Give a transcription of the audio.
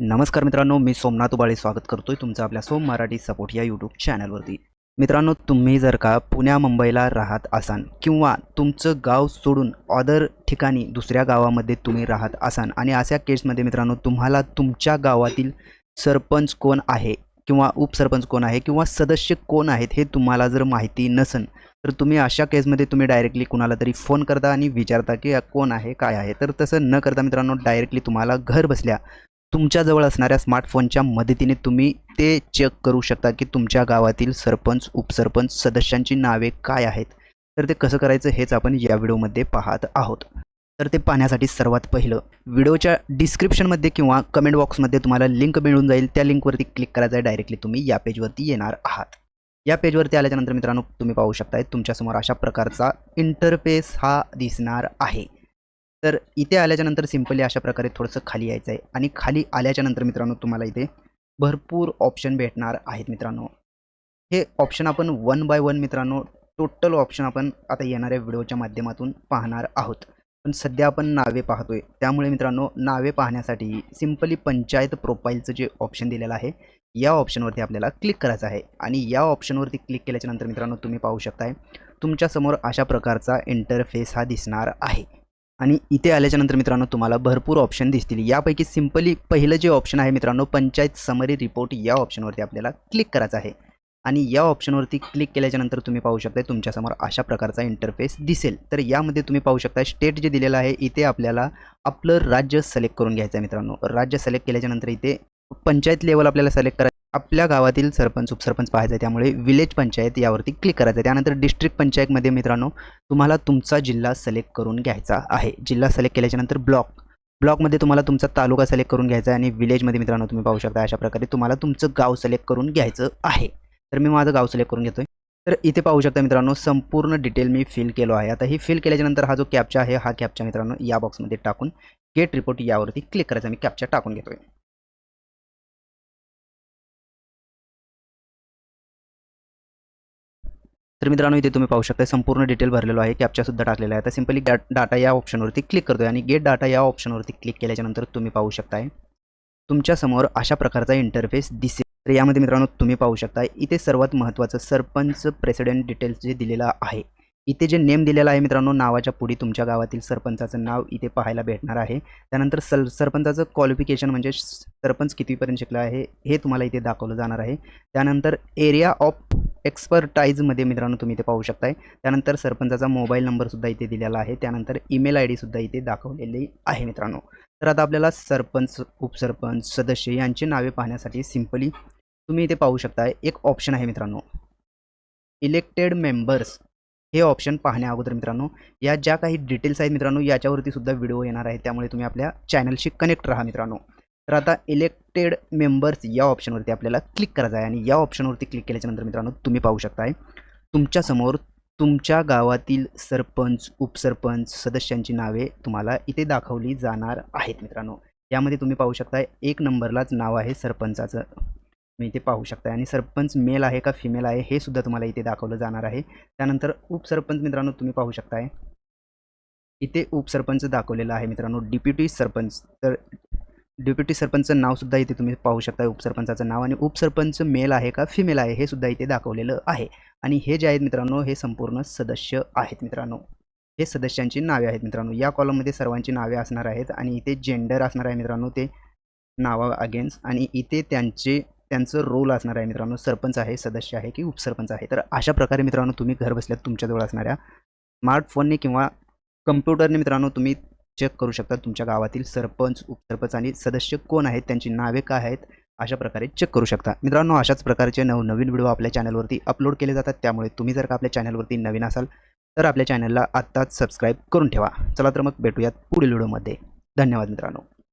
नमस्कार मित्रांनो मी सोमनाथ उबाळे स्वागत करतोय तुमचं आपल्या सोम मराठी सपोर्ट या यूट्यूब चॅनलवरती मित्रांनो तुम्ही जर का पुण्या मुंबईला राहत असाल किंवा तुमचं गाव सोडून अदर ठिकाणी दुसऱ्या गावामध्ये तुम्ही राहत असाल आणि अशा केसमध्ये मित्रांनो तुम्हाला तुमच्या गावातील सरपंच कोण आहे किंवा उपसरपंच कोण आहे किंवा सदस्य कोण आहेत हे तुम्हाला जर माहिती नसेल तर तुम्ही अशा केसमध्ये तुम्ही डायरेक्टली कुणाला तरी फोन करता आणि विचारता की कोण आहे काय आहे. तर तसं न करता मित्रांनो डायरेक्टली तुम्हाला घर बसल्या तुमच्याजवळ असणाऱ्या स्मार्टफोनच्या मदतीने तुम्ही ते चेक करू शकता की तुमच्या गावातील सरपंच उपसरपंच सदस्यांची नावे काय आहेत. तर ते कसं करायचं हेच आपण या व्हिडिओमध्ये पाहत आहोत. तर ते पाहण्यासाठी सर्वात पहिलं व्हिडिओच्या डिस्क्रिप्शनमध्ये किंवा कमेंट बॉक्समध्ये तुम्हाला लिंक मिळून जाईल. त्या लिंकवरती क्लिक करायचं आहे डायरेक्टली तुम्ही या पेजवरती येणार आहात. या पेजवरती आल्याच्यानंतर मित्रांनो तुम्ही पाहू शकताय तुमच्यासमोर अशा प्रकारचा इंटरफेस हा दिसणार आहे. तर इथे आल्याच्यानंतर सिम्पली अशा प्रकारे थोडंसं खाली यायचं आहे. आणि खाली आल्याच्यानंतर मित्रांनो तुम्हाला इथे भरपूर ऑप्शन भेटणार आहेत मित्रांनो. हे ऑप्शन आपण वन बाय वन मित्रांनो टोटल ऑप्शन आपण आता येणाऱ्या व्हिडिओच्या माध्यमातून पाहणार आहोत. पण सध्या आपण नावे पाहतोय. त्यामुळे मित्रांनो नावे पाहण्यासाठी सिम्पली पंचायत प्रोफाईलचं जे ऑप्शन दिलेलं आहे या ऑप्शनवरती आपल्याला क्लिक करायचं आहे. आणि या ऑप्शनवरती क्लिक केल्याच्यानंतर मित्रांनो तुम्ही पाहू शकताय तुमच्यासमोर अशा प्रकारचा इंटरफेस हा दिसणार आहे. आणि इथे आल्याच्यानंतर मित्रांनो तुम्हाला भरपूर ऑप्शन दिसतील. यापैकी सिम्पली पहिलं जे ऑप्शन आहे मित्रांनो पंचायत समरी रिपोर्ट या ऑप्शनवरती आपल्याला क्लिक करायचं आहे. आणि या ऑप्शनवरती क्लिक केल्याच्यानंतर तुम्ही पाहू शकता तुमच्यासमोर अशा प्रकारचा इंटरफेस दिसेल. तर यामध्ये तुम्ही पाहू शकता स्टेट जे दिलेलं आहे इथे आपल्याला आपलं राज्य सिलेक्ट करून घ्यायचं आहे मित्रांनो. राज्य सिलेक्ट केल्याच्यानंतर इथे पंचायत लेवल आपल्याला सिलेक्ट करायचं आपल्या गावातील सरपंच उपसरपंच पाहायचं आहे त्यामुळे विलेज पंचायत यावरती क्लिक करायचं आहे त्यानंतर डिस्ट्रिक्ट पंचायतमध्ये मित्रांनो तुम्हाला तुमचा जिल्हा सिलेक्ट करून घ्यायचा आहे. जिल्हा सिलेक्ट केल्याच्यानंतर ब्लॉक ब्लॉकमध्ये तुम्हाला तुमचा तालुका सिलेक्ट करून घ्यायचा आहे आणि विलेजमध्ये मित्रांनो तुम्ही पाहू शकता अशा प्रकारे तुम्हाला तुमचं गाव सिलेक्ट करून घ्यायचं आहे. तर मी माझं गाव सिलेक्ट करून घेतो तर इथे पाहू शकता मित्रांनो संपूर्ण डिटेल मी फिल केलो आहे. आता ही फिल केल्याच्यानंतर हा जो कॅपचा आहे हा कॅपचा मित्रांनो या बॉक्समध्ये टाकून गेट रिपोर्ट यावरती क्लिक करायचा. मी कॅपचा टाकून घेतोय. तर मित्रांनो इथे तुम्ही पाहू शकता संपूर्ण डिटेल भरलेलो आहे कॅपच्यासुद्धा टाकलेला आहे. आता सिम्पली डाटा या ऑप्शनवरती क्लिक करतोय आणि गेट डाटा या ऑप्शनवरती क्लिक केल्याच्यानंतर तुम्ही पाहू शकताय तुमच्यासमोर अशा प्रकारचा इंटरफेस दिसेल. तर यामध्ये मित्रांनो तुम्ही पाहू शकता इथे सर्वात महत्त्वाचं सरपंच प्रेसिडेंट डिटेल्स जे दिलेलं आहे इथे जे नेम दिलेला आहे मित्रांनो नावाच्या पुढे तुमच्या गावातील सरपंचाचं नाव इथे पाहायला भेटणार आहे. त्यानंतर सर सरपंचाचं क्वालिफिकेशन म्हणजे सरपंच कितीपर्यंत शिकलं आहे हे तुम्हाला इथे दाखवलं जाणार आहे. त्यानंतर एरिया ऑफ एक्सपर्टाईजमध्ये मित्रांनो तुम्ही इथे पाहू शकताय. त्यानंतर सरपंचाचा मोबाईल नंबरसुद्धा इथे दिलेला आहे. त्यानंतर ईमेल आय डीसुद्धा इथे दाखवलेली आहे मित्रांनो. तर आता आपल्याला सरपंच उपसरपंच सदस्य यांची नावे पाहण्यासाठी सिम्पली तुम्ही इथे पाहू शकताय. एक ऑप्शन आहे मित्रांनो. इलेक्टेड मेंबर्स हे ऑप्शन पाहण्या अगोदर मित्रांनो या ज्या काही डिटेल्स आहेत मित्रांनो याच्यावरती सुद्धा व्हिडिओ येणार आहे. त्यामुळे तुम्ही आपल्या चॅनलशी कनेक्ट राहा मित्रांनो. तर आता इलेक्टेड मेंबर्स या ऑप्शनवरती आपल्याला क्लिक करायचं आहे. आणि या ऑप्शनवरती क्लिक केल्याच्यानंतर मित्रांनो तुम्ही पाहू शकताय तुमच्यासमोर तुमच्या गावातील सरपंच उपसरपंच सदस्यांची नावे तुम्हाला इथे दाखवली जाणार आहेत मित्रांनो. यामध्ये तुम्ही पाहू शकता एक नंबरलाच नाव आहे सरपंचाचं. तुम्ही इथे पाहू शकता आणि सरपंच मेल आहे का फिमेल आहे हे सुद्धा तुम्हाला इथे दाखवलं जाणार आहे. त्यानंतर उपसरपंच मित्रांनो तुम्ही पाहू शकताय इथे उपसरपंच दाखवलेलं आहे मित्रांनो डिप्युटी सरपंच. तर डेप्युटी सरपंचचं नावसुद्धा इथे तुम्ही पाहू शकता. उपसरपंचाचं नाव आणि उपसरपंच मेल आहे का फिमेल आहे हे सुद्धा इथे दाखवलेलं आहे. आणि हे जे आहेत मित्रांनो हे संपूर्ण सदस्य आहेत मित्रांनो. हे सदस्यांची नावे आहेत मित्रांनो. या कॉलममध्ये सर्वांची नावे असणार आहेत आणि इथे जेंडर असणार आहे मित्रांनो ते नावा अगेन्स्ट आणि इथे त्यांचे त्यांचं रोल असणार आहे मित्रांनो. सरपंच आहे सदस्य आहे की उपसरपंच आहे. तर अशा प्रकारे मित्रांनो तुम्ही घर बसल्यात तुमच्याजवळ असणाऱ्या स्मार्टफोनने किंवा कम्प्युटरने मित्रांनो तुम्ही चेक करू शकता तुमच्या गावातील सरपंच उपसरपंच आणि सदस्य कोण आहेत त्यांची नावे काय आहेत अशा प्रकारे चेक करू शकता. मित्रांनो अशाच प्रकारचे नवनवीन व्हिडिओ आपल्या चॅनलवरती अपलोड केले जातात. त्यामुळे तुम्ही जर का आपल्या चॅनलवरती नवीन असाल तर आपल्या चॅनलला आत्ताच सबस्क्राईब करून ठेवा. चला तर मग भेटूयात पुढील व्हिडिओमध्ये. धन्यवाद मित्रांनो.